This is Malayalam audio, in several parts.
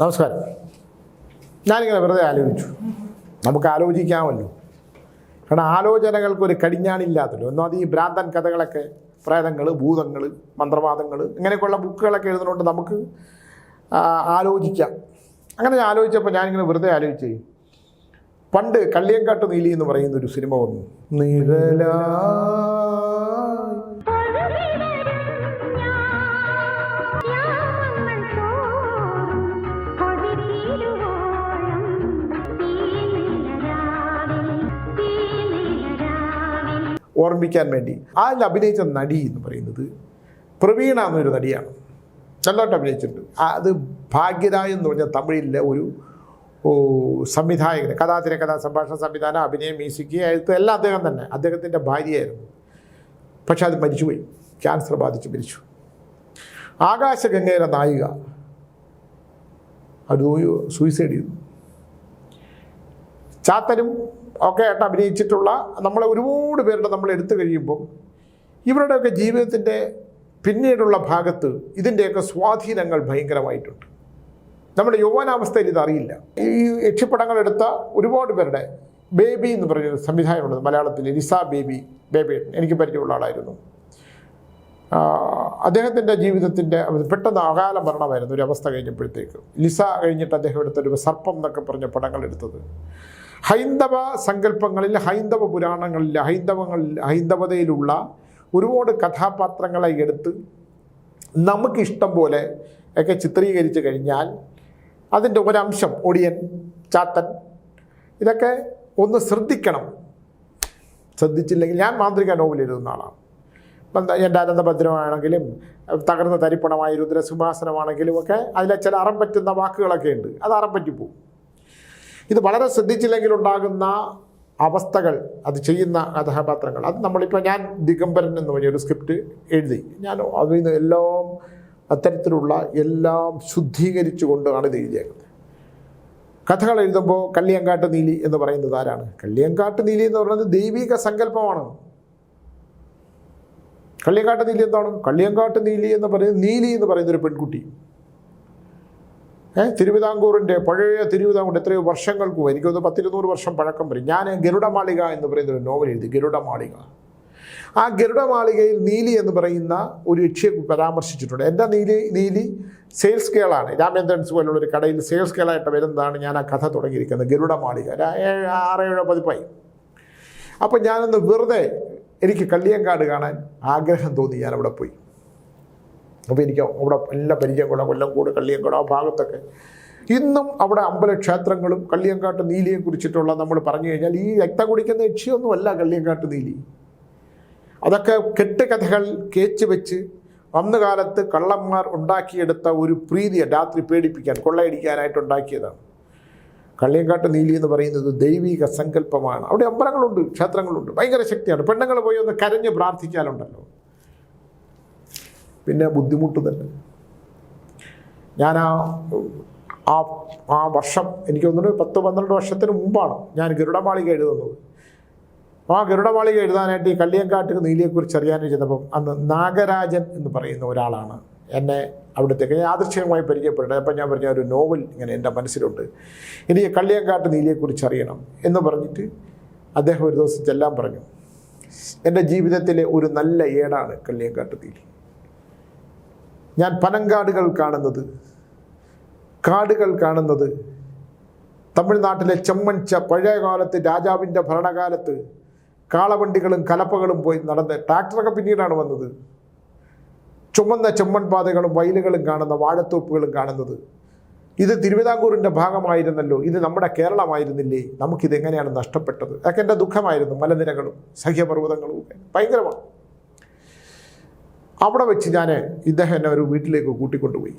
നമസ്കാരം. ഞാനിങ്ങനെ വെറുതെ ആലോചിച്ചു. നമുക്ക് ആലോചിക്കാമല്ലോ. കാരണം ആലോചനകൾക്കൊരു കടിഞ്ഞാണില്ലാത്തല്ലോ. ഒന്നാമത് ഈ ഭ്രാന്തൻ കഥകളൊക്കെ പ്രേതങ്ങൾ ഭൂതങ്ങൾ മന്ത്രവാദങ്ങൾ ഇങ്ങനെയൊക്കെയുള്ള ബുക്കുകളൊക്കെ എഴുതുന്നതുകൊണ്ട് നമുക്ക് ആലോചിക്കാം. അങ്ങനെ ഞാൻ ആലോചിച്ചപ്പോൾ ഞാനിങ്ങനെ വെറുതെ ആലോചിച്ചേ. പണ്ട് കള്ളിയങ്കാട്ട് നീലി എന്ന് പറയുന്ന ഒരു സിനിമ വന്നു. നിഴലാ ഓർമ്മിക്കാൻ വേണ്ടി. അതിൽ അഭിനയിച്ച നടി എന്ന് പറയുന്നത് പ്രവീണ എന്നൊരു നടിയാണ്. നല്ലതായിട്ട് അഭിനയിച്ചിട്ടുണ്ട്. അത് ഭാഗ്യരാജ് എന്ന് പറഞ്ഞ തമിഴിലെ ഒരു സംവിധായകന് കഥാതിരക്കഥാ സംഭാഷണ സംവിധാനം അഭിനയം മ്യൂസിക് എഴുത്ത് എല്ലാം അദ്ദേഹം തന്നെ. അദ്ദേഹത്തിന്റെ ഭാര്യയായിരുന്നു. പക്ഷെ അത് മരിച്ചുപോയി. ക്യാൻസർ ബാധിച്ച് മരിച്ചു. ആകാശഗംഗയുടെ നായിക. അത് സൂയിസൈഡ് ചെയ്തു. ചാത്തനും ഒക്കെ ആയിട്ട് അഭിനയിച്ചിട്ടുള്ള നമ്മളെ ഒരുപാട് പേരുടെ നമ്മൾ എടുത്തു കഴിയുമ്പോൾ ഇവരുടെയൊക്കെ ജീവിതത്തിന്റെ പിന്നീടുള്ള ഭാഗത്ത് ഇതിന്റെയൊക്കെ സ്വാധീനങ്ങൾ ഭയങ്കരമായിട്ടുണ്ട്. നമ്മുടെ യൗവനാവസ്ഥയിൽ ഇതറിയില്ല ഈ യക്ഷിപ്പടങ്ങൾ എടുത്ത ഒരുപാട് പേരുടെ ബേബി എന്ന് പറഞ്ഞൊരു സംവിധാനമുണ്ട് മലയാളത്തിൽ ലിസ ബേബി ബേബി എനിക്ക് പരിചയമുള്ള ആളായിരുന്നു. അദ്ദേഹത്തിന്റെ ജീവിതത്തിന്റെ പെട്ടെന്ന് അകാല മരണമായിരുന്നു ഒരു അവസ്ഥ കഴിഞ്ഞപ്പോഴത്തേക്ക്. ലിസ കഴിഞ്ഞിട്ട് അദ്ദേഹം എടുത്തൊരു സർപ്പം എന്നൊക്കെ പറഞ്ഞ പടങ്ങൾ എടുത്തത്. ഹൈന്ദവ സങ്കല്പങ്ങളിൽ ഹൈന്ദവ പുരാണങ്ങളിൽ ഹൈന്ദവങ്ങളിൽ ഹൈന്ദവതയിലുള്ള ഒരുപാട് കഥാപാത്രങ്ങളെ എടുത്ത് നമുക്കിഷ്ടം പോലെ ഒക്കെ ചിത്രീകരിച്ചു കഴിഞ്ഞാൽ അതിന്റെ ഒരംശം ഒടിയൻ ചാത്തൻ ഇതൊക്കെ ഒന്ന് ശ്രദ്ധിക്കണം. ശ്രദ്ധിച്ചില്ലെങ്കിൽ ഞാൻ മാന്ത്രിക നോവൽ എഴുതുന്ന ആളാണ്. എന്റെ അനന്തഭദ്രമാണെങ്കിലും തകർന്ന തരിപ്പണമായ രുദ്രസിംഹാസനമാണെങ്കിലും ഒക്കെ അതിലെ ചില അറം പറ്റുന്ന വാക്കുകളൊക്കെ ഉണ്ട്. അത് അറം പറ്റിപ്പോവും. ഇത് വളരെ ശ്രദ്ധിച്ചില്ലെങ്കിൽ ഉണ്ടാകുന്ന അവസ്ഥകൾ അത് ചെയ്യുന്ന കഥാപാത്രങ്ങൾ. അത് നമ്മളിപ്പോൾ ഞാൻ ദിഗംബരൻ എന്ന് പറഞ്ഞൊരു സ്ക്രിപ്റ്റ് എഴുതി. ഞാൻ അതിൽ നിന്ന് എല്ലാം അത്തരത്തിലുള്ള എല്ലാം ശുദ്ധീകരിച്ചുകൊണ്ടാണ് ഇത് എഴുതിയേക്കുന്നത്. കഥകൾ എഴുതുമ്പോൾ കള്ളിയങ്കാട്ട് നീലി എന്ന് പറയുന്നത് ആരാണ്? കള്ളിയങ്കാട്ട് നീലി എന്ന് പറയുന്നത് ദൈവിക സങ്കല്പമാണ്. കള്ളിയങ്കാട്ട് നീലി എന്താണ്? കള്ളിയങ്കാട്ട് നീലി എന്ന് പറയുന്നത് നീലി എന്ന് പറയുന്ന ഒരു പെൺകുട്ടി. തിരുവിതാംകൂറിന്റെ പഴയ തിരുവിതാംകൂർ എത്രയോ വർഷങ്ങൾക്ക് മുമ്പ് എനിക്കൊന്ന് പത്തിരുന്നൂറ് വർഷം പഴക്കം വരും. ഞാൻ ഗരുഡമാളിക എന്ന് പറയുന്ന ഒരു നോവൽ എഴുതി. ഗരുഡമാളിക. ആ ഗരുഡമാളികയിൽ നീലി എന്ന് പറയുന്ന ഒരു യക്ഷിയെ പരാമർശിച്ചിട്ടുണ്ട്. എന്റെ നീലി? നീലി സെയിൽസ് കേളാണ് രാമേന്ദ്രൻസ് പോലുള്ള ഒരു കടയിൽ സെയിൽസ് കേളായിട്ട് വരുന്നതാണ് ഞാൻ ആ കഥ തുടങ്ങിയിരിക്കുന്നത്. ഗരുഡമാളിക. ഏഴ് ആറ് ഏഴോ പതിപ്പായി. അപ്പോൾ ഞാനൊന്ന് വെറുതെ എനിക്ക് കള്ളിയങ്കാട് കാണാൻ ആഗ്രഹം തോന്നി. ഞാൻ അവിടെ പോയി. അപ്പോൾ എനിക്ക് അവിടെ എല്ലാ പരിചയംകുളം കൊല്ലംകോട് കള്ളിയങ്കോട് ആ ഭാഗത്തൊക്കെ. ഇന്നും അവിടെ അമ്പലക്ഷേത്രങ്ങളും കള്ളിയങ്കാട്ട് നീലിയെ കുറിച്ചിട്ടുള്ള നമ്മൾ പറഞ്ഞു കഴിഞ്ഞാൽ ഈ രക്തം കുടിക്കുന്ന യക്ഷിയൊന്നുമല്ല കള്ളിയങ്കാട്ട് നീലി. അതൊക്കെ കെട്ടുകഥകൾ കേച്ച് വെച്ച് അന്ന് കാലത്ത് കള്ളന്മാർ ഉണ്ടാക്കിയെടുത്ത ഒരു പ്രീതിയെ രാത്രി പേടിപ്പിക്കാൻ കൊള്ളയടിക്കാനായിട്ട് ഉണ്ടാക്കിയതാണ്. കള്ളിയങ്കാട്ട് നീലി എന്ന് പറയുന്നത് ദൈവിക സങ്കല്പമാണ്. അവിടെ അമ്പലങ്ങളുണ്ട് ക്ഷേത്രങ്ങളുണ്ട്. ഭയങ്കര ശക്തിയാണ്. പെണ്ണുങ്ങൾ പോയി ഒന്ന് കരഞ്ഞ് പ്രാർത്ഥിക്കാനുണ്ടല്ലോ പിന്നെ ബുദ്ധിമുട്ട് തന്നെ. ഞാൻ ആ ആ ആ വർഷം എനിക്ക് തോന്നുന്നു പത്ത് പന്ത്രണ്ട് വർഷത്തിന് മുമ്പാണ് ഞാൻ ഗരുഡമാളിക എഴുതുന്നത്. ആ ഗരുഡമാളിക എഴുതാനായിട്ട് ഈ കള്ളിയങ്കാട്ടിന് നീലിയെക്കുറിച്ച് അറിയാനും ചെന്നപ്പം അന്ന് നാഗരാജൻ എന്ന് പറയുന്ന ഒരാളാണ് എന്നെ അവിടുത്തേക്ക് ആദർശികമായി പരിചയപ്പെട്ടത് അപ്പം ഞാൻ പറഞ്ഞ ഒരു നോവൽ ഇങ്ങനെ എന്റെ മനസ്സിലുണ്ട്. എനിക്ക് കള്ളിയങ്കാട്ട് നീലിയെക്കുറിച്ച് അറിയണം എന്ന് പറഞ്ഞിട്ട് അദ്ദേഹം ഒരു ദിവസം ചെല്ലാൻ പറഞ്ഞു. എന്റെ ജീവിതത്തിലെ ഒരു നല്ല ഏടാണ് കള്ളിയങ്കാട്ട് നീലി. ഞാൻ പനങ്കാടുകൾ കാണുന്നത്. കാടുകൾ കാണുന്നത്. തമിഴ്നാട്ടിലെ ചെമ്മൻച പഴയ കാലത്ത് രാജാവിന്റെ ഭരണകാലത്ത് കാളവണ്ടികളും കലപ്പകളും പോയി നടന്ന് ട്രാക്ടറൊക്കെ പിന്നീടാണ് വന്നത്. ചുമന്ന ചെമ്മൺ പാതകളും വയലുകളും കാണുന്ന വാഴത്തോപ്പുകളും കാണുന്നത്. ഇത് തിരുവിതാംകൂറിന്റെ ഭാഗമായിരുന്നല്ലോ. ഇത് നമ്മുടെ കേരളമായിരുന്നില്ലേ? നമുക്കിത് എങ്ങനെയാണ് നഷ്ടപ്പെട്ടത്? അതൊക്കെ എന്റെ ദുഃഖമായിരുന്നു. മലനിരകളും സഹ്യപർവതങ്ങളും ഭയങ്കരമാണ്. അവിടെ വെച്ച് ഞാൻ ഇദ്ദേഹം എന്നെ ഒരു വീട്ടിലേക്ക് കൂട്ടിക്കൊണ്ടുപോയി.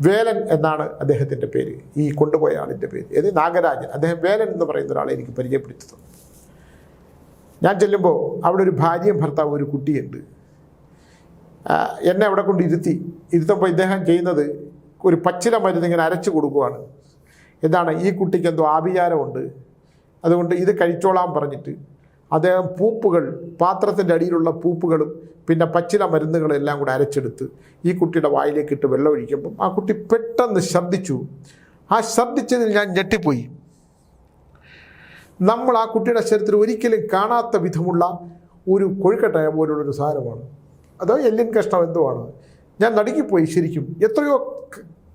വേലൻ എന്നാണ് അദ്ദേഹത്തിന്റെ പേര്. ഈ കൊണ്ടുപോയ ആളിന്റെ പേര്. ഏത് നാഗരാജൻ. അദ്ദേഹം വേലൻ എന്ന് പറയുന്ന ഒരാളെ എനിക്ക് പരിചയപ്പെടുത്തി ഞാൻ ചെല്ലുമ്പോൾ അവിടെ ഒരു ഭാര്യയും ഭർത്താവും ഒരു കുട്ടിയുണ്ട്. എന്നെ അവിടെ കൊണ്ട് ഇരുത്തി. ഇരുത്തുമ്പോൾ ഇദ്ദേഹം ചെയ്യുന്നത് ഒരു പച്ചില മരുന്ന് ഇങ്ങനെ അരച്ചു കൊടുക്കുവാണ്. എന്താണ്? ഈ കുട്ടിക്ക് എന്തോ ആഭിചാരമുണ്ട്. അതുകൊണ്ട് ഇത് കഴിച്ചോളാം പറഞ്ഞിട്ട് അദ്ദേഹം പൂപ്പുകൾ പാത്രത്തിന്റെ അടിയിലുള്ള പൂപ്പുകളും പിന്നെ പച്ചില മരുന്നുകളെല്ലാം കൂടെ അരച്ചെടുത്ത് ഈ കുട്ടിയുടെ വായിലേക്ക് ഇട്ട് വെള്ളം ആ കുട്ടി പെട്ടെന്ന് ശബ്ദിച്ചു ആ ശബ്ദിച്ചതിൽ ഞാൻ ഞെട്ടിപ്പോയി. നമ്മൾ ആ കുട്ടിയുടെ ശരീരത്തിൽ ഒരിക്കലും കാണാത്ത വിധമുള്ള ഒരു കൊഴുക്കട്ടയ പോലുള്ളൊരു സാധനമാണ്. അതോ എല്ലിൻ കഷ്ണം എന്തുവാണ് ഞാൻ നടുക്കിപ്പോയി ശരിക്കും. എത്രയോ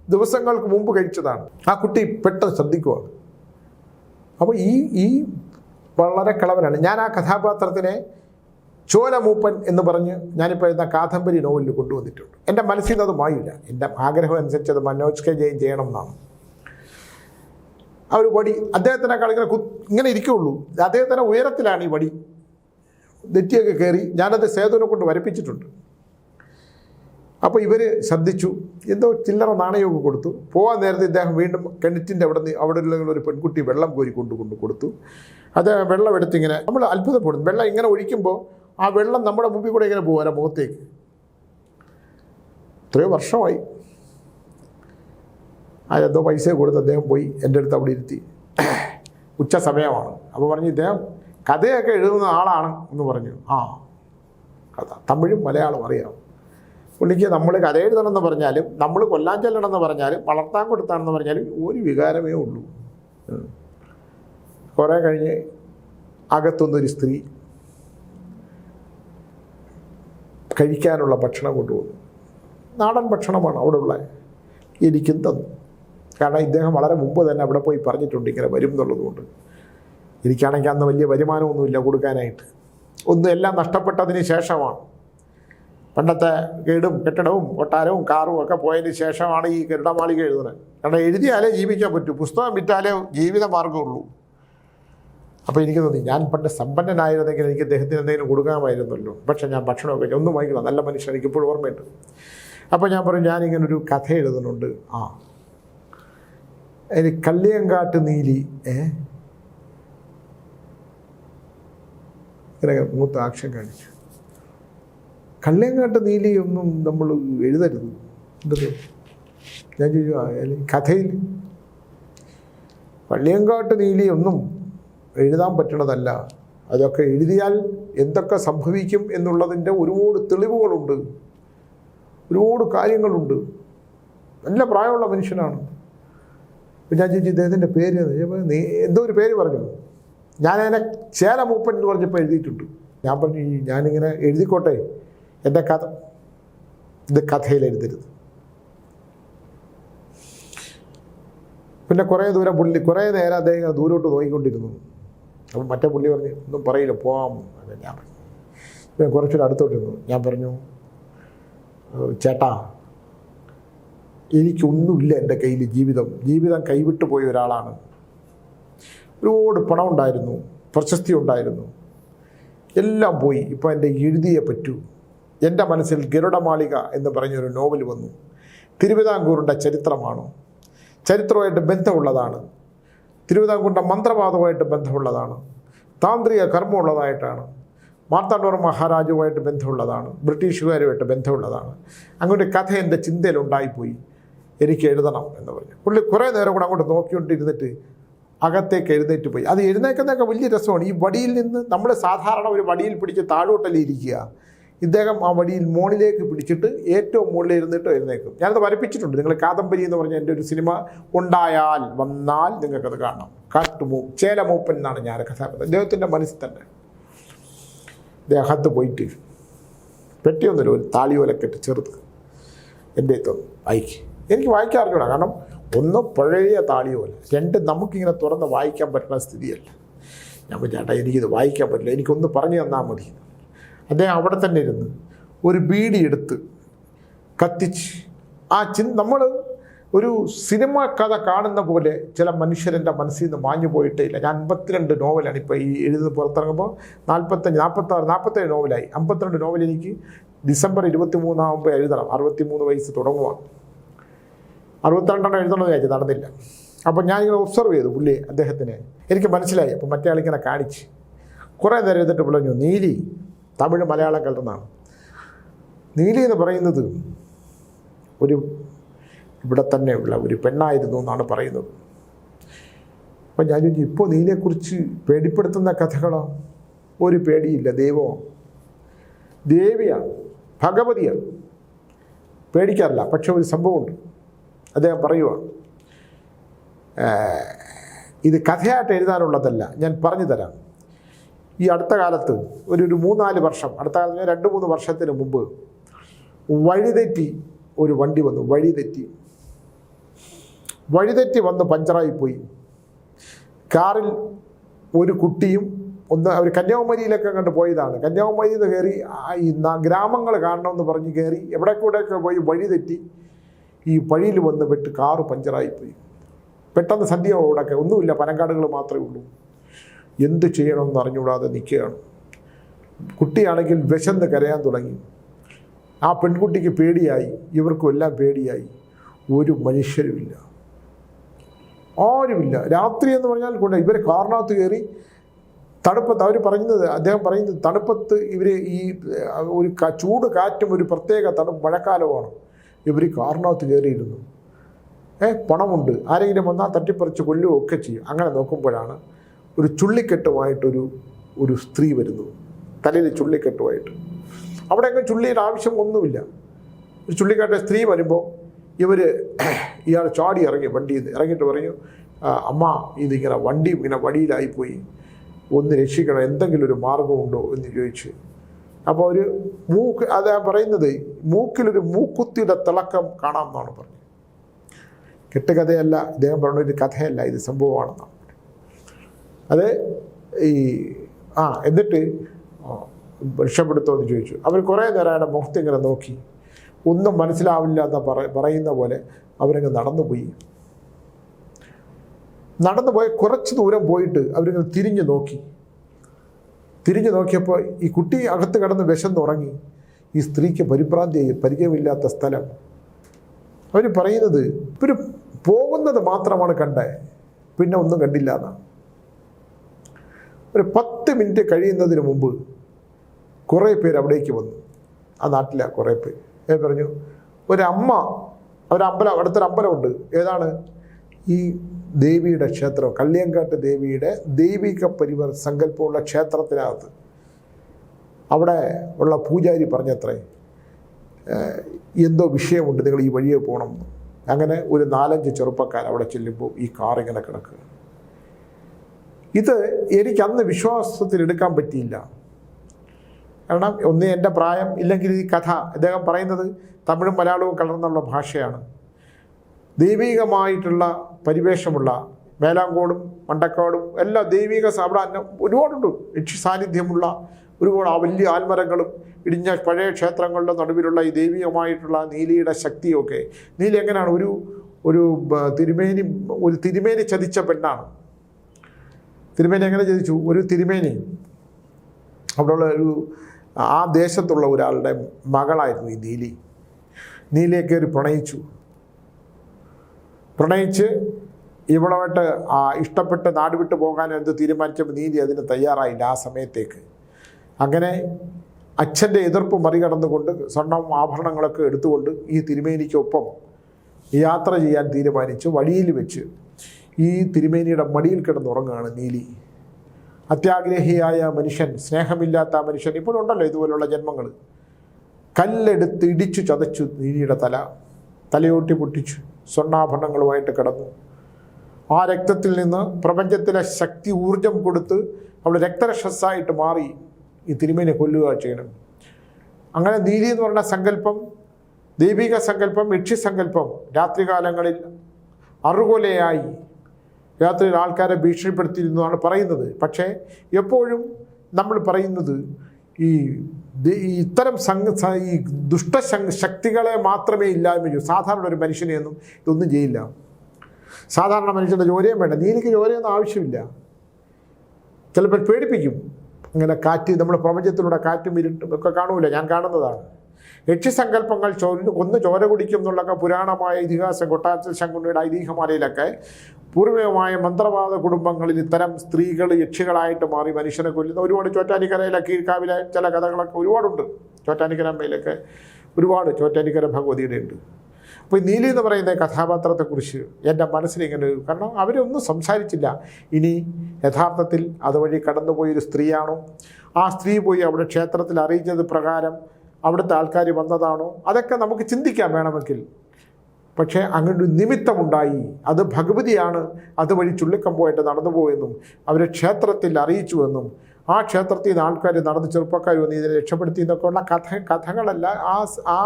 ദിവസങ്ങൾക്ക് മുമ്പ് കഴിച്ചതാണ്. ആ കുട്ടി പെട്ടെന്ന് ശ്രദ്ധിക്കുവാണ് അപ്പോൾ ഈ ഈ വളരെ കളവനാണ്. ഞാൻ ആ കഥാപാത്രത്തിനെ ചോലമൂപ്പൻ എന്ന് പറഞ്ഞ് ഞാനിപ്പോൾ എഴുതുന്ന കാഥംബരി നോവലിൽ കൊണ്ടുവന്നിട്ടുണ്ട്. എന്റെ മനസ്സിൽ അത് മായില്ല. എന്റെ ആഗ്രഹം അനുസരിച്ച് അത് മനോജ് കെ ജയൻ ചെയ്യണം എന്നാണ് ആ ഒരു വടി അദ്ദേഹത്തിനേക്കാൾ ഇങ്ങനെ കു ഇങ്ങനെ ഇരിക്കുള്ളൂ. അദ്ദേഹത്തിന്റെ ഉയരത്തിലാണ് ഈ വടി. നെറ്റിയൊക്കെ കയറി ഞാനത് സേതുവിനെ കൊണ്ട് വരപ്പിച്ചിട്ടുണ്ട്. അപ്പോൾ ഇവർ ശ്രദ്ധിച്ചു. എന്തോ ചില്ലറ നാണയമൊക്കെ കൊടുത്തു. പോകാൻ നേരത്തെ ഇദ്ദേഹം വീണ്ടും കിണറ്റിന്റെ അവിടെ നിന്ന് അവിടെ ഉള്ള ഒരു പെൺകുട്ടി വെള്ളം കോരി കൊണ്ട് കൊണ്ട് കൊടുത്തു. അത് വെള്ളം എടുത്തിങ്ങനെ നമ്മൾ അത്ഭുതപ്പെടുന്നു. വെള്ളം ഇങ്ങനെ ഒഴിക്കുമ്പോൾ ആ വെള്ളം നമ്മുടെ മുമ്പിൽ കൂടെ ഇങ്ങനെ പോകും മുഖത്തേക്ക്. എത്രയോ വർഷമായി. അതെന്തോ പൈസ കൊടുത്ത് അദ്ദേഹം പോയി എന്റെ അടുത്ത് അവിടെ ഇരുത്തി. ഉച്ച സമയമാണ്. അപ്പോൾ പറഞ്ഞു ഇദ്ദേഹം കഥയൊക്കെ എഴുതുന്ന ആളാണ് എന്ന് പറഞ്ഞു. ആ കഥ. തമിഴും മലയാളവും അറിയാം. പുള്ളിക്ക് നമ്മൾ കഥ എഴുതണമെന്ന് പറഞ്ഞാലും നമ്മൾ കൊല്ലാൻ ചെല്ലണമെന്ന് പറഞ്ഞാലും വളർത്താൻ കൊടുത്താണെന്ന് പറഞ്ഞാലും ഒരു വികാരമേ ഉള്ളൂ. കുറേ കഴിഞ്ഞ് അകത്തുനിന്നൊരു സ്ത്രീ കഴിക്കാനുള്ള ഭക്ഷണം കൊണ്ടുപോകുന്നു നാടൻ ഭക്ഷണമാണ് അവിടെ ഉള്ള എനിക്കും തന്നു. കാരണം ഇദ്ദേഹം വളരെ മുമ്പ് തന്നെ അവിടെ പോയി പറഞ്ഞിട്ടുണ്ട് ഇങ്ങനെ വരും എന്നുള്ളതുകൊണ്ട്. എനിക്കാണെങ്കിൽ അന്ന് വലിയ വരുമാനമൊന്നുമില്ല കൊടുക്കാനായിട്ട്. ഒന്നും എല്ലാം നഷ്ടപ്പെട്ടതിന് ശേഷമാണ്. പണ്ടത്തെ ഗൈഡും കെട്ടിടവും കൊട്ടാരവും കാറും ഒക്കെ പോയതിന് ശേഷമാണ് ഈ കെട്ടിടമാളിക എഴുതുന്നത്. കാരണം എഴുതിയാലേ ജീവിക്കാൻ പറ്റൂ. പുസ്തകം വിറ്റാലേ ജീവിത മാർഗമുള്ളൂ അപ്പോൾ എനിക്ക് തോന്നി ഞാൻ പണ്ട് സമ്പന്നനായിരുന്നെങ്കിൽ എനിക്ക് അദ്ദേഹത്തിന് എന്തെങ്കിലും കൊടുക്കാമായിരുന്നല്ലോ. പക്ഷേ ഞാൻ ഭക്ഷണമൊക്കെ ഒന്നും വാങ്ങിക്കണം നല്ല മനുഷ്യൻ എനിക്ക് ഇപ്പോഴും ഓർമ്മയുണ്ട്. അപ്പോൾ ഞാൻ പറഞ്ഞു ഞാനിങ്ങനൊരു കഥ എഴുതുന്നുണ്ട്. ആ. അതിന് കള്ളിയങ്കാട്ട് നീലി ഏ? ഇങ്ങനെ മൂത്ത ആക്ഷൻ കാണിച്ചു. കള്ളിയങ്കാട്ട് നീലിയൊന്നും നമ്മൾ എഴുതരുത്. എന്തോ ഞാൻ ചോദിച്ചു "ആ, അല്ലെങ്കിൽ കഥയിൽ കള്ളിയങ്കാട്ട് നീലിയൊന്നും എഴുതാൻ പറ്റണതല്ല. അതൊക്കെ എഴുതിയാൽ എന്തൊക്കെ സംഭവിക്കും എന്നുള്ളതിന്റെ ഒരുപാട് തെളിവുകളുണ്ട്. ഒരുപാട് കാര്യങ്ങളുണ്ട്. നല്ല പ്രായമുള്ള മനുഷ്യനാണ്. അപ്പം ഞാൻ ചോദിച്ചു ഇദ്ദേഹത്തിന്റെ പേര് ഏതാ?" ഞാൻ നീ എന്തോ ഒരു പേര് പറഞ്ഞു. ഞാനതിനെ ചേലമൂപ്പൻ എന്ന് പറഞ്ഞപ്പോൾ എഴുതിയിട്ടുണ്ട്. ഞാൻ പറഞ്ഞു "ഈ ഞാനിങ്ങനെ എഴുതിക്കോട്ടെ. എന്റെ കഥ ഇത് കഥയിൽ എഴുതരുത്. പിന്നെ കുറേ ദൂരം പുള്ളി കുറേ നേരം അദ്ദേഹം ദൂരോട്ട് നോക്കിക്കൊണ്ടിരുന്നു. അപ്പം മറ്റേ പുള്ളി പറഞ്ഞു ഒന്നും പറയില്ല പോവാം. അതെ ഞാൻ പറഞ്ഞു. കുറച്ചുകൂടെ അടുത്തോട്ട് നിന്നു ഞാൻ പറഞ്ഞു "ഏഹ് ചേട്ടാ എനിക്കൊന്നുമില്ല എന്റെ കയ്യിൽ ജീവിതം. ജീവിതം കൈവിട്ടു പോയ ഒരാളാണ്. ഒരുപാട് പണം ഉണ്ടായിരുന്നു പ്രശസ്തി ഉണ്ടായിരുന്നു. എല്ലാം പോയി. ഇപ്പോൾ എന്റെ എഴുതിയേ പറ്റൂ. എന്റെ മനസ്സിൽ ഗരുഡമാളിക എന്ന് പറഞ്ഞൊരു നോവൽ വന്നു. തിരുവിതാംകൂറിന്റെ ചരിത്രമാണ്? ചരിത്രമായിട്ട് ബന്ധമുള്ളതാണ്. തിരുവിതാംകൂറിന്റെ മന്ത്രവാദവുമായിട്ട് ബന്ധമുള്ളതാണ്. താന്ത്രിക കർമ്മമുള്ളതായിട്ടാണ്. മാർത്താണ്ഡവർ മഹാരാജുമായിട്ട് ബന്ധമുള്ളതാണ്. ബ്രിട്ടീഷുകാരുമായിട്ട് ബന്ധമുള്ളതാണ്. അങ്ങനെ കഥ എന്റെ ചിന്തയിലുണ്ടായിപ്പോയി. എനിക്ക് എഴുതണം എന്ന് പറഞ്ഞു. പുള്ളി കുറേ നേരം കൂടെ അങ്ങോട്ട് നോക്കിക്കൊണ്ടിരുന്നിട്ട് അകത്തേക്ക് എഴുന്നേറ്റ് പോയി. അത് എഴുന്നേക്കുന്നതൊക്കെ വലിയ രസമാണ്. ഈ വടിയിൽ നിന്ന് നമ്മൾ സാധാരണ ഒരു വടിയിൽ പിടിച്ച് താഴോട്ടല്ലേ ഇരിക്കുക. ഇദ്ദേഹം ആ വടിയിൽ മോണിലേക്ക് പിടിച്ചിട്ട് ഏറ്റവും മുകളിൽ ഇരുന്നിട്ട് എഴുന്നേക്കും ഞാനത് വരപ്പിച്ചിട്ടുണ്ട്. നിങ്ങൾ കാദംബരി എന്ന് പറഞ്ഞ എന്റെ ഒരു സിനിമ ഉണ്ടായാൽ വന്നാൽ നിങ്ങൾക്കത് കാണാം. ചേല മൂപ്പൻ എന്നാണ് ഞാൻ കഥാപാത്രം. അദ്ദേഹത്തിന്റെ മനസ്സിൽ തന്നെ ദേഹത്ത് പോയിട്ട് പെട്ടിയൊന്നുമില്ല ഒരു താളിയോലക്കെട്ട് ചെറുത് എന്റെ അടുത്ത് വായിക്ക്. എനിക്ക് വായിക്കാൻ കാരണം ഒന്ന് പഴയ താളിയോല രണ്ട് നമുക്കിങ്ങനെ തുറന്ന് വായിക്കാൻ പറ്റുന്ന സ്ഥിതിയല്ല. ഞാൻ ചേട്ടാ എനിക്കിത് വായിക്കാൻ പറ്റില്ല. എനിക്കൊന്ന് പറഞ്ഞു തന്നാൽ മതി. അദ്ദേഹം അവിടെ തന്നെ ഇരുന്ന് ഒരു ബീഡി എടുത്ത് കത്തിച്ച് ആ ചി നമ്മൾ ഒരു സിനിമ കഥ കാണുന്ന പോലെ ചില മനുഷ്യരെന്റെ മനസ്സിൽ നിന്ന് മാഞ്ഞു പോയിട്ടേ ഇല്ല ഞാൻ അമ്പത്തിരണ്ട് നോവലാണ് ഇപ്പോൾ ഈ എഴുതുന്നത് പുറത്തിറങ്ങുമ്പോൾ. നാൽപ്പത്തഞ്ച് നാൽപ്പത്താറ് നാൽപ്പത്തേഴ് നോവലായി. അമ്പത്തിരണ്ട് നോവൽ എനിക്ക് ഡിസംബർ ഇരുപത്തി മൂന്നാകുമ്പോൾ എഴുതണം. അറുപത്തി മൂന്ന് വയസ്സ് തുടങ്ങുവാണ് അറുപത്തിരണ്ടെണ്ണം എഴുതണമെന്ന് വിചാരിച്ചു നടന്നില്ല. അപ്പോൾ ഞാനിങ്ങനെ ഒബ്സർവ് ചെയ്തു പുള്ളി അദ്ദേഹത്തിനെ. എനിക്ക് മനസ്സിലായി. അപ്പോൾ മറ്റേ ആളിങ്ങനെ കാണിച്ച്. കുറേ നേരം എഴുതിട്ട് പറഞ്ഞു നീലി തമിഴ് മലയാളം കലർന്നാണ് നീലി എന്ന് പറയുന്നത് ഒരു ഇവിടെ തന്നെയുള്ള ഒരു പെണ്ണായിരുന്നു എന്നാണ് പറയുന്നത്. അപ്പം ഞാൻ ചോദിച്ചു ഇപ്പോൾ നീലിയെക്കുറിച്ച് പേടിപ്പെടുത്തുന്ന കഥകളോ? ഒരു പേടിയില്ല ദൈവമോ? ദേവിയാണ് ഭഗവതിയാണ്. പേടിക്കാറില്ല പക്ഷെ ഒരു സംഭവമുണ്ട്. അദ്ദേഹം പറയുക ഇത് കഥയായിട്ട് എഴുതാനുള്ളതല്ല ഞാൻ പറഞ്ഞു തരാം. ഈ അടുത്ത കാലത്ത് ഒരു ഒരു മൂന്നാൽ വർഷം അടുത്ത കാലത്ത് രണ്ട് മൂന്ന് വർഷത്തിന് മുമ്പ് വഴിതെറ്റി ഒരു വണ്ടി വന്നു വഴിതെറ്റി. വഴിതെറ്റി വന്ന് പഞ്ചറായി പോയി. കാറിൽ ഒരു കുട്ടിയും ഒന്ന് അവർ കന്യാകുമാരിയിലൊക്കെ കണ്ട് പോയതാണ്. കന്യാകുമാരിയിൽ നിന്ന് കയറി ഈ ഗ്രാമങ്ങൾ കാണണമെന്ന് പറഞ്ഞ് കയറി എവിടെ കൂടെയൊക്കെ പോയി വഴി തെറ്റി ഈ വഴിയിൽ വന്ന് പെട്ട് കാറ് പഞ്ചറായിപ്പോയി പെട്ടെന്ന് സന്ധ്യയോടൊക്കെ ഒന്നുമില്ല പനങ്കാടുകൾ മാത്രമേ ഉള്ളൂ. എന്ത് ചെയ്യണമെന്ന് അറിഞ്ഞുകൂടാതെ നിൽക്കുകയാണ്. കുട്ടിയാണെങ്കിൽ വിശന്ന് കരയാൻ തുടങ്ങി. ആ പെൺകുട്ടിക്ക് പേടിയായി. ഇവർക്കും എല്ലാം പേടിയായി. ഒരു മനുഷ്യരുമില്ല. ആരുമില്ല. രാത്രി എന്ന് പറഞ്ഞാൽ കൊണ്ട് ഇവർ കാറിനകത്ത് കയറി തണുപ്പത്ത് അവർ പറയുന്നത് അദ്ദേഹം പറയുന്നത് തണുപ്പത്ത് ഇവർ ഈ ഒരു ചൂട് കാറ്റും ഒരു പ്രത്യേക തണുപ്പ് മഴക്കാലമാണ് ഇവർ കാറിനകത്ത് കയറിയിരുന്നു. ഏ പണമുണ്ട്. ആരെങ്കിലും വന്നാൽ തട്ടിപ്പറിച്ച് കൊല്ലുകയോ ഒക്കെ ചെയ്യും. അങ്ങനെ നോക്കുമ്പോഴാണ് ഒരു ചുള്ളിക്കെട്ടുമായിട്ടൊരു ഒരു സ്ത്രീ വരുന്നു. തലയിൽ ചുള്ളിക്കെട്ടുമായിട്ട്. അവിടെ അങ്ങനെ ചുള്ളിയുടെ ആവശ്യം ഒന്നുമില്ല. ഒരു ചുള്ളിക്കെട്ട സ്ത്രീ വരുമ്പോൾ ഇവർ ഇയാൾ ചാടി ഇറങ്ങി വണ്ടിയിൽ നിന്ന് ഇറങ്ങിയിട്ട് പറഞ്ഞു അമ്മ ഇതിങ്ങനെ വണ്ടി ഇങ്ങനെ വഴിയിലായിപ്പോയി ഒന്ന് രക്ഷിക്കണം. എന്തെങ്കിലും ഒരു മാർഗമുണ്ടോ? എന്ന് ചോദിച്ച്. അപ്പോൾ ഒരു മൂക്ക് അത് പറയുന്നത് മൂക്കിലൊരു മൂക്കുത്തിയുടെ തിളക്കം കാണാമെന്നാണ് പറഞ്ഞത്. കെട്ടുകഥയല്ല ഇദ്ദേഹം പറഞ്ഞ ഒരു കഥയല്ല ഇത് സംഭവമാണെന്നാണ്. അത് ഈ ആ എന്നിട്ട് രക്ഷപ്പെടുത്തോ ചോദിച്ചു. അവർ കുറേ നേരം അയാളുടെ മുഖത്ത് ഇങ്ങനെ നോക്കി. ഒന്നും മനസ്സിലാവില്ല എന്ന് പറ പറയുന്ന പോലെ അവരങ്ങ് നടന്നുപോയി. നടന്നു പോയി കുറച്ച് ദൂരം പോയിട്ട് അവരിങ്ങനെ തിരിഞ്ഞു നോക്കി. തിരിഞ്ഞു നോക്കിയപ്പോൾ ഈ കുട്ടി അകത്ത് കിടന്ന് വിശന്നുറങ്ങി ഈ സ്ത്രീക്ക് പരിഭ്രാന്തി പരിചയമില്ലാത്ത സ്ഥലം. അവർ പറയുന്നത് ഇവർ പോകുന്നത് മാത്രമാണ് കണ്ടേ. പിന്നെ ഒന്നും കണ്ടില്ല എന്നാണ്. ഒരു പത്ത് മിനിറ്റ് കഴിയുന്നതിന് മുമ്പ് കുറേ പേര് അവിടേക്ക് വന്നു. ആ നാട്ടിലെ കുറേ പേര്. ഞാൻ പറഞ്ഞു ഒരമ്മ അവരമ്പലം അടുത്തൊരു അമ്പലമുണ്ട്. ഏതാണ്? ഈ ദേവിയുടെ ക്ഷേത്രം കല്യാങ്കാട്ട് ദേവിയുടെ ദൈവിക പരിവർ സങ്കല്പമുള്ള ക്ഷേത്രത്തിനകത്ത്. അവിടെ ഉള്ള പൂജാരി പറഞ്ഞത്രേ എന്തോ വിഷയമുണ്ട് നിങ്ങൾ ഈ വഴിയെ പോകണം. അങ്ങനെ ഒരു നാലഞ്ച് ചെറുപ്പക്കാർ അവിടെ ചെല്ലുമ്പോൾ ഈ കാറിങ്ങനെ കിടക്കുകയാണ്. കിടക്കുക ഇത് എനിക്ക് അന്ന് വിശ്വാസത്തിൽ എടുക്കാൻ പറ്റിയില്ല. കാരണം ഒന്ന് എന്റെ പ്രായം ഇല്ലെങ്കിൽ ഈ കഥ അദ്ദേഹം പറയുന്നത് തമിഴും മലയാളവും കലർന്നുള്ള ഭാഷയാണ്. ദൈവികമായിട്ടുള്ള പരിവേഷമുള്ള മേലാങ്കോടും മണ്ടക്കാടും എല്ലാ ദൈവിക അവിടെ ഒരുപാടുണ്ട്. യക്ഷി സാന്നിധ്യമുള്ള ഒരുപാട് ആ വലിയ ആൽമരങ്ങളും ഇടിഞ്ഞ പഴയ ക്ഷേത്രങ്ങളുടെ നടുവിലുള്ള ഈ ദൈവികമായിട്ടുള്ള നീലിയുടെ ശക്തിയൊക്കെ. നീലി എങ്ങനെയാണ്? ഒരു ഒരു തിരുമേനി ഒരു തിരുമേനി ചതിച്ച പെണ്ണാണ്. തിരുമേനി അങ്ങനെ ചോദിച്ചു ഒരു തിരുമേനി. അവിടെയുള്ള ഒരു ആ ദേശത്തുള്ള ഒരാളുടെ മകളായിരുന്നു ഈ നീലി. നീലിയെ കയറി പ്രണയിച്ചു. പ്രണയിച്ച് ഇവളുമായിട്ട് ആ ഇഷ്ടപ്പെട്ട് നാട് വിട്ടു പോകാൻ എന്ത് തീരുമാനിച്ചപ്പോൾ നീലി അതിന് തയ്യാറായില്ല ആ സമയത്തേക്ക്. അങ്ങനെ അച്ഛന്റെ എതിർപ്പ് മറികടന്നുകൊണ്ട് സ്വർണം ആഭരണങ്ങളൊക്കെ എടുത്തുകൊണ്ട് ഈ തിരുമേനിക്കൊപ്പം യാത്ര ചെയ്യാൻ തീരുമാനിച്ചു. വഴിയിൽ വെച്ച് ഈ തിരുമേനിയുടെ മടിയിൽ കിടന്നുറങ്ങുകയാണ് നീലി. അത്യാഗ്രഹിയായ മനുഷ്യൻ സ്നേഹമില്ലാത്ത മനുഷ്യൻ ഇപ്പോഴുണ്ടല്ലോ ഇതുപോലുള്ള ജന്മങ്ങൾ. കല്ലെടുത്ത് ഇടിച്ചു ചതച്ചു നീലിയുടെ തല. തലയോട്ടി പൊട്ടിച്ചു. സ്വർണാഭരണങ്ങളുമായിട്ട് കിടന്നു. ആ രക്തത്തിൽ നിന്ന് പ്രപഞ്ചത്തിലെ ശക്തി ഊർജം കൊടുത്ത് അവൾ രക്തരക്ഷസ്സായിട്ട് മാറി ഈ തിരുമേനെ കൊല്ലുക ചെയ്യണം. അങ്ങനെ നീലി എന്ന് പറയുന്ന സങ്കല്പം ദൈവിക സങ്കല്പം യക്ഷിസങ്കല്പം രാത്രികാലങ്ങളിൽ അറുകൊലയായി. രാത്രിയിൽ ആൾക്കാരെ ഭീഷണിപ്പെടുത്തിയിരുന്നതാണ് പറയുന്നത്. പക്ഷേ എപ്പോഴും നമ്മൾ പറയുന്നത് ഈ ഇത്തരം സംഘ ഈ ദുഷ്ട ശക്തികളെ മാത്രമേ ഇല്ലായ്മ ചെയ്യൂ. സാധാരണ ഒരു മനുഷ്യനെയൊന്നും ഇതൊന്നും ചെയ്യില്ല. സാധാരണ മനുഷ്യന്റെ ജോലിയും വേണ്ട. നീ നീലിക്ക് ജോലിയൊന്നും ആവശ്യമില്ല. ചിലപ്പോൾ പേടിപ്പിക്കും. അങ്ങനെ കാറ്റ് നമ്മുടെ പ്രപഞ്ചത്തിലൂടെ കാറ്റും ഇരുട്ടും ഒക്കെ കാണൂല. ഞാൻ കാണുന്നതാണ്. യക്ഷിസങ്കല്പങ്ങൾ ചോര ഒന്ന് ചോര കുടിക്കും എന്നുള്ളൊക്കെ പുരാണമായ ഇതിഹാസം കൊട്ടാരത്തിൽ ശങ്കുണ്ണിയുടെ ഐതിഹ്യമാലയിലൊക്കെ പൂർവികമായ മന്ത്രവാദ കുടുംബങ്ങളിൽ ഇത്തരം സ്ത്രീകൾ യക്ഷികളായിട്ട് മാറി മനുഷ്യനെ കൊല്ലുന്ന ഒരുപാട് ചോറ്റാനിക്കരയിലെ കീഴ്ക്കാവിലെ ചില കഥകളൊക്കെ ഒരുപാടുണ്ട്. ചോറ്റാനിക്കര അമ്മയിലൊക്കെ ഒരുപാട് ചോറ്റാനിക്കര ഭഗവതിയുടെ ഉണ്ട് അപ്പോൾ ഈ നീലി എന്ന് പറയുന്ന കഥാപാത്രത്തെക്കുറിച്ച് എന്റെ മനസ്സിലിങ്ങനെ കാരണം അവരൊന്നും സംസാരിച്ചില്ല. ഇനി യഥാർത്ഥത്തിൽ അതുവഴി കടന്നുപോയൊരു സ്ത്രീയാണോ? ആ സ്ത്രീ പോയി അവിടെ ക്ഷേത്രത്തിൽ അറിയിച്ചത് പ്രകാരം അവിടുത്തെ ആൾക്കാർ വന്നതാണോ? അതൊക്കെ നമുക്ക് ചിന്തിക്കാം വേണമെങ്കിൽ. പക്ഷേ അങ്ങനെ ഒരു നിമിത്തമുണ്ടായി. അത് ഭഗവതിയാണ് അതുവഴി ചുള്ളിക്കമ്പോയിട്ട് നടന്നുപോയെന്നും അവരെ ക്ഷേത്രത്തിൽ അറിയിച്ചുവെന്നും ആ ക്ഷേത്രത്തിൽ നിന്ന് ആൾക്കാർ നടന്ന് ചെറുപ്പക്കാർ വന്ന് ഇതിനെ രക്ഷപ്പെടുത്തി എന്നൊക്കെ ഉള്ള കഥ കഥകളല്ല ആ ആ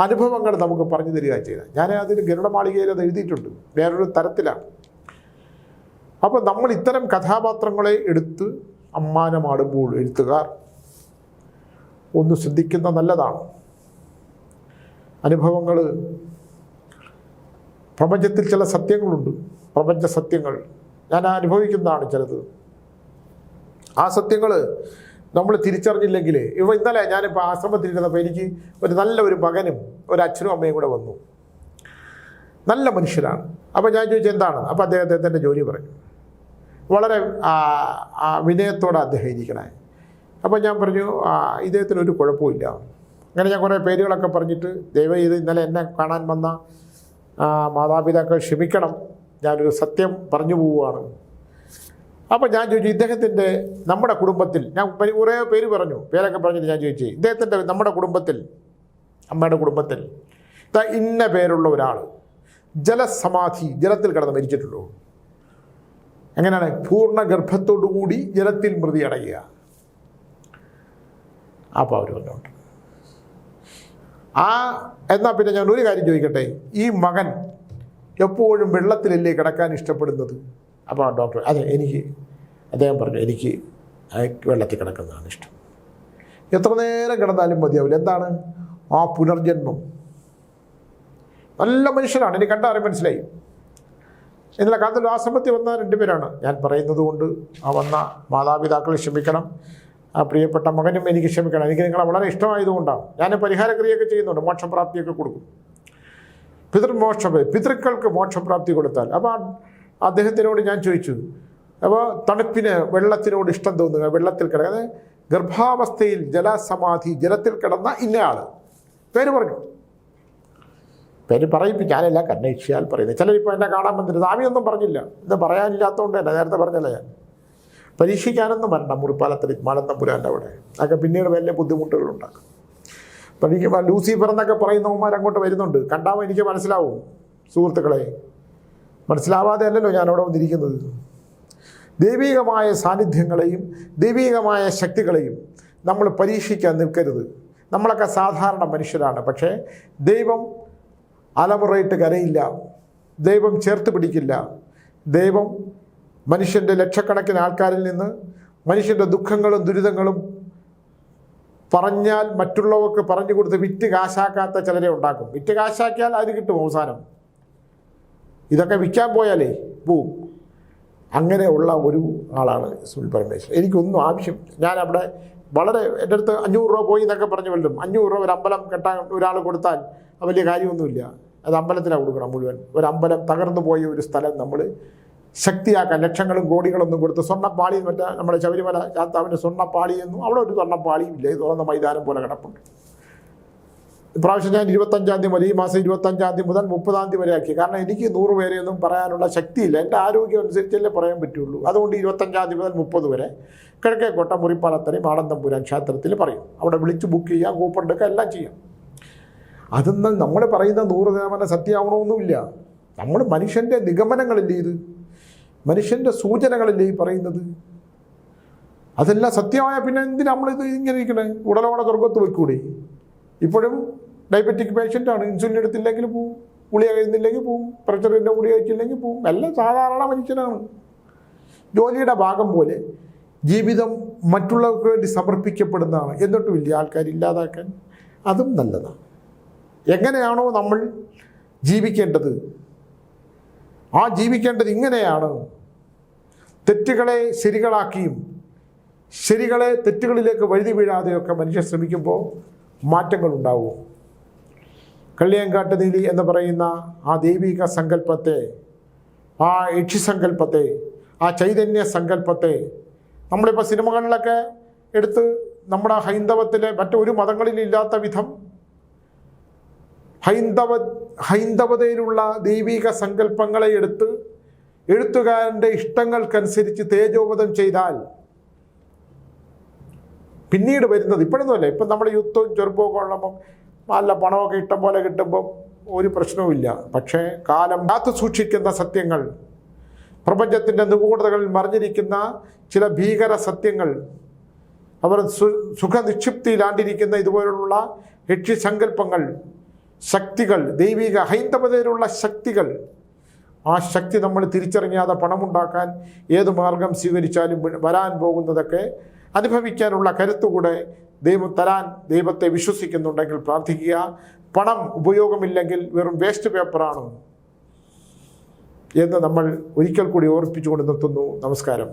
അനുഭവങ്ങൾ നമുക്ക് പറഞ്ഞു തരിക ചെയ്യുക ഞാൻ അതിന് ഗരുഡമാളികയിൽ അത് എഴുതിയിട്ടുണ്ട്. വേറൊരു തരത്തിലാണ്. അപ്പോൾ നമ്മൾ ഇത്തരം കഥാപാത്രങ്ങളെ എടുത്ത് അമ്മാനമാടുമ്പോൾ എഴുത്തുകാർ ഒന്ന് ശ്രദ്ധിക്കുന്ന നല്ലതാണ്. അനുഭവങ്ങൾ പ്രപഞ്ചത്തിൽ ചില സത്യങ്ങളുണ്ട്. പ്രപഞ്ച സത്യങ്ങൾ. ഞാൻ അനുഭവിക്കുന്നതാണ് ചിലത്. ആ സത്യങ്ങൾ നമ്മൾ തിരിച്ചറിഞ്ഞില്ലെങ്കിൽ ഇപ്പോൾ ഇന്നലെ ഞാനിപ്പോൾ ആശ്രമത്തിലിരുന്നപ്പോൾ എനിക്ക് ഒരു നല്ല ഒരു മകനും ഒരു അച്ഛനും അമ്മയും കൂടെ വന്നു. നല്ല മനുഷ്യരാണ്. അപ്പോൾ ഞാൻ ചോദിച്ചു എന്താണ്? അപ്പോൾ അദ്ദേഹത്തെ ജോലി പറഞ്ഞു വളരെ വിനയത്തോടെ അദ്ദേഹം ഇരിക്കണേ. അപ്പോൾ ഞാൻ പറഞ്ഞു ആ, ഇദ്ദേഹത്തിന് ഒരു കുഴപ്പമില്ല അങ്ങനെ ഞാൻ കുറേ പേരുകളൊക്കെ പറഞ്ഞിട്ട് ദൈവം ഇത് ഇന്നലെ എന്നെ കാണാൻ വന്ന മാതാപിതാക്കൾ ക്ഷമിക്കണം. ഞാനൊരു സത്യം പറഞ്ഞു പോവുകയാണ്. അപ്പോൾ ഞാൻ ചോദിച്ചു ഇദ്ദേഹത്തിന്റെ നമ്മുടെ കുടുംബത്തിൽ? ഞാൻ കുറേ പേര് പറഞ്ഞു. പേരൊക്കെ പറഞ്ഞിട്ട് ഞാൻ ചോദിച്ചു ഇദ്ദേഹത്തിന്റെ നമ്മുടെ കുടുംബത്തിൽ? അമ്മയുടെ കുടുംബത്തിൽ. ഇന്ന പേരുള്ള ഒരാൾ ജലസമാധി ജലത്തിൽ കിടന്ന് മരിച്ചിട്ടുള്ളൂ. എങ്ങനെയാണ്? പൂർണ ഗർഭത്തോടു കൂടി ജലത്തിൽ മൃതി അടയുക അപ്പോൾ അവർ പറഞ്ഞോണ്ട് ആ എന്നാൽ പിന്നെ ഞാൻ ഒരു കാര്യം ചോദിക്കട്ടെ? ഈ മകൻ എപ്പോഴും വെള്ളത്തിലല്ലേ കിടക്കാൻ ഇഷ്ടപ്പെടുന്നത്? അപ്പോൾ ആ ഡോക്ടർ അതെ എനിക്ക് അദ്ദേഹം പറഞ്ഞു എനിക്ക് വെള്ളത്തിൽ കിടക്കുന്നതാണ് ഇഷ്ടം. എത്ര നേരം കിടന്നാലും മതിയാവില്ല. എന്താണ്? ആ പുനർജന്മം. നല്ല മനുഷ്യനാണ്. എനിക്ക് കണ്ടാൽ മനസ്സിലായി. ഇന്നലെ കാലത്തിൽ ആശ്രമത്തിൽ വന്ന രണ്ടുപേരാണ് ഞാൻ പറയുന്നത് കൊണ്ട് ആ വന്ന മാതാപിതാക്കളെ ക്ഷമിക്കണം. ആ പ്രിയപ്പെട്ട മകനും എനിക്ക് ക്ഷമിക്കണം. എനിക്ക് നിങ്ങളെ വളരെ ഇഷ്ടമായതുകൊണ്ടാണ്. ഞാൻ പരിഹാരക്രിയൊക്കെ ചെയ്യുന്നുണ്ട്. മോക്ഷപ്രാപ്തിയൊക്കെ കൊടുക്കും. പിതൃമോക്ഷ പിതൃക്കൾക്ക് മോക്ഷപ്രാപ്തി കൊടുത്താൽ. അപ്പോൾ അദ്ദേഹത്തിനോട് ഞാൻ ചോദിച്ചു അപ്പോൾ തണുപ്പിന് വെള്ളത്തിനോട് ഇഷ്ടം തോന്നുക? വെള്ളത്തിൽ കിടക്കുന്നത് ഗർഭാവസ്ഥയിൽ ജലസമാധി ജലത്തിൽ കിടന്ന ഇന്നയാൾ പേര് പറഞ്ഞു. പേര് പറയിപ്പിക്കും ഞാനല്ല കന്നയിച്ചാൽ പറയുന്നത്. ചിലരിപ്പോൾ എന്നെ കാണാൻ വന്നിരുന്നു ആവിയൊന്നും പറഞ്ഞില്ല. ഇത് പറയാനില്ലാത്തതുകൊണ്ട് തന്നെ നേരത്തെ പറഞ്ഞല്ല ഞാൻ? പരീക്ഷിക്കാനൊന്നും വരണ്ട. മുറിപ്പാലത്തിൽ മലന്തമ്പുരാന്റെ അവിടെ. അതൊക്കെ പിന്നീട് വലിയ ബുദ്ധിമുട്ടുകളുണ്ടാക്കും. പഠിക്കുമ്പോൾ ലൂസിഫർ എന്നൊക്കെ പറയുന്നവന്മാർ അങ്ങോട്ട് വരുന്നുണ്ട്. കണ്ടാൽ എനിക്ക് മനസ്സിലാവും. സുഹൃത്തുക്കളെ മനസ്സിലാവാതെ അല്ലല്ലോ ഞാൻ അവിടെ വന്നിരിക്കുന്നത്. ദൈവികമായ സാന്നിധ്യങ്ങളെയും ദൈവികമായ ശക്തികളെയും നമ്മൾ പരീക്ഷിക്കാൻ നിൽക്കരുത്. നമ്മളൊക്കെ സാധാരണ മനുഷ്യരാണ്. പക്ഷേ ദൈവം അലമുറയിട്ട് കരയില്ല. ദൈവം ചേർത്ത് പിടിക്കില്ല. ദൈവം മനുഷ്യന്റെ ലക്ഷക്കണക്കിന് ആൾക്കാരിൽ നിന്ന് മനുഷ്യന്റെ ദുഃഖങ്ങളും ദുരിതങ്ങളും പറഞ്ഞാൽ മറ്റുള്ളവർക്ക് പറഞ്ഞു കൊടുത്ത് വിറ്റ് കാശാക്കാത്ത ചിലരെ ഉണ്ടാക്കും. വിറ്റ് കാശാക്കിയാൽ അത് കിട്ടും അവസാനം. ഇതൊക്കെ വിൽക്കാൻ പോയാലേ പോവും. അങ്ങനെയുള്ള ഒരു ആളാണ് സുനിൽ പരമേശ്വരൻ. എനിക്കൊന്നും ആവശ്യം ഞാൻ അവിടെ വളരെ എന്റെ അടുത്ത് അഞ്ഞൂറ് രൂപ പോയി എന്നൊക്കെ പറഞ്ഞു വല്ലതും അഞ്ഞൂറ് രൂപ ഒരു അമ്പലം കെട്ടാൻ ഒരാൾ കൊടുത്താൽ വലിയ കാര്യമൊന്നുമില്ല. അത് അമ്പലത്തിലാണ് കൊടുക്കണം മുഴുവൻ. ഒരു അമ്പലം തകർന്നു പോയ ഒരു സ്ഥലം നമ്മൾ ശക്തിയാക്കാൻ ലക്ഷങ്ങളും കോടികളൊന്നും കൊടുത്ത് സ്വർണപ്പാളി മറ്റേ നമ്മുടെ ശബരിമല ചാത്താവിന്റെ സ്വർണപ്പാളിയൊന്നും അവിടെ ഒരു സ്വർണപ്പാളിയും ഇല്ല. തുറന്ന മൈതാനം പോലെ കിടപ്പുണ്ട്. ഇപ്രാവശ്യം ഞാൻ ഇരുപത്തഞ്ചാം തീയതി മുതൽ ഈ മാസം ഇരുപത്തഞ്ചാം തീയതി മുതൽ മുപ്പതാം തീയതി വരെ ആക്കി. കാരണം എനിക്ക് നൂറ് പേരെയൊന്നും പറയാനുള്ള ശക്തിയില്ല. എന്റെ ആരോഗ്യം അനുസരിച്ചല്ലേ പറയാൻ പറ്റുള്ളൂ. അതുകൊണ്ട് ഇരുപത്തഞ്ചാം തീയതി മുതൽ മുപ്പത് വരെ കിഴക്കേക്കോട്ട മുറിപ്പാലത്തറി മാടന്തമ്പുരാൻ ക്ഷേത്രത്തിൽ പറയും. അവിടെ വിളിച്ച് ബുക്ക് ചെയ്യാം കൂപ്പൺ എടുക്കുക എല്ലാം ചെയ്യാം. അതൊന്നും നമ്മൾ പറയുന്ന നൂറ് ശതമാനം സത്യമാവണമെന്നുമില്ല നമ്മൾ മനുഷ്യന്റെ നിഗമനങ്ങളല്ലേ ഇത്? മനുഷ്യന്റെ സൂചനകളല്ലേ ഈ പറയുന്നത്? അതെല്ലാം സത്യമായ പിന്നെ എന്തിനാ നമ്മളിത് ഇങ്ങനെ ഇരിക്കണേ? ഉടലോടെ സ്വർഗത്ത് വെക്കൂടെ ഇപ്പോഴും ഡയബറ്റിക് പേഷ്യന്റാണ് ഇൻസുലിൻ എടുത്തില്ലെങ്കിൽ പോവും ഗുളിക കഴിയുന്നില്ലെങ്കിൽ പോവും പ്രഷറിന്റെ ഗുളിക കഴിച്ചില്ലെങ്കിൽ പോവും. എല്ലാം സാധാരണ മനുഷ്യനാണ്. ജോലിയുടെ ഭാഗം പോലെ ജീവിതം മറ്റുള്ളവർക്ക് വേണ്ടി സമർപ്പിക്കപ്പെടുന്നതാണ്. എന്നിട്ടും ഇല്ല ആൾക്കാർ ഇല്ലാതാക്കാൻ അതും നല്ലതാണ്. എങ്ങനെയാണോ നമ്മൾ ജീവിക്കേണ്ടത്. ആ ജീവിക്കേണ്ടത് ഇങ്ങനെയാണ്. തെറ്റുകളെ ശരികളാക്കിയും ശരികളെ തെറ്റുകളിലേക്ക് വഴുതി വീഴാതെയൊക്കെ മനുഷ്യർ ശ്രമിക്കുമ്പോൾ മാറ്റങ്ങൾ ഉണ്ടാവും കള്ളിയങ്കാട്ട് നീലി എന്ന് പറയുന്ന ആ ദൈവിക സങ്കല്പത്തെ ആ യക്ഷിസങ്കല്പത്തെ ആ ചൈതന്യ സങ്കല്പത്തെ നമ്മളിപ്പോൾ സിനിമകളിലൊക്കെ എടുത്ത് നമ്മുടെ ഹൈന്ദവത്തിലെ മറ്റൊരു മതങ്ങളിലില്ലാത്ത വിധം ഹൈന്ദവ ഹൈന്ദവതയിലുള്ള ദൈവിക സങ്കല്പങ്ങളെ എടുത്ത് എഴുത്തുകാരന്റെ ഇഷ്ടങ്ങൾക്കനുസരിച്ച് തേജോവധം ചെയ്താൽ പിന്നീട് വരുന്നത് ഇപ്പോഴൊന്നുമല്ല. ഇപ്പം നമ്മൾ യുദ്ധവും ചെറുപ്പമൊക്കെ ഉള്ളപ്പം നല്ല പണമൊക്കെ ഇഷ്ടം പോലെ കിട്ടുമ്പം ഒരു പ്രശ്നവുമില്ല. പക്ഷേ കാലം കാത്തു സൂക്ഷിക്കുന്ന സത്യങ്ങൾ പ്രപഞ്ചത്തിന്റെ നിഗൂഢതകളിൽ മറിഞ്ഞിരിക്കുന്ന ചില ഭീകര സത്യങ്ങൾ അവർ സു സുഖനിക്ഷിപ്തിയിലാണ്ടിരിക്കുന്ന ഇതുപോലുള്ള യക്ഷിസങ്കല്പങ്ങൾ ശക്തികൾ ദൈവിക ഹൈന്ദവതയിലുള്ള ശക്തികൾ. ആ ശക്തി നമ്മൾ തിരിച്ചറിയാതെ പണമുണ്ടാക്കാൻ ഏത് മാർഗം സ്വീകരിച്ചാലും വരാൻ പോകുന്നതൊക്കെ അനുഭവിക്കാനുള്ള കരുത്തുകൂടെ ദൈവം തരാൻ ദൈവത്തെ വിശ്വസിക്കുന്നുണ്ടെങ്കിൽ പ്രാർത്ഥിക്കുക. പണം ഉപയോഗമില്ലെങ്കിൽ വെറും വേസ്റ്റ് പേപ്പറാണ് എന്ന് നമ്മൾ ഒരിക്കൽ കൂടി ഓർപ്പിച്ചുകൊണ്ട് നിർത്തുന്നു. നമസ്കാരം.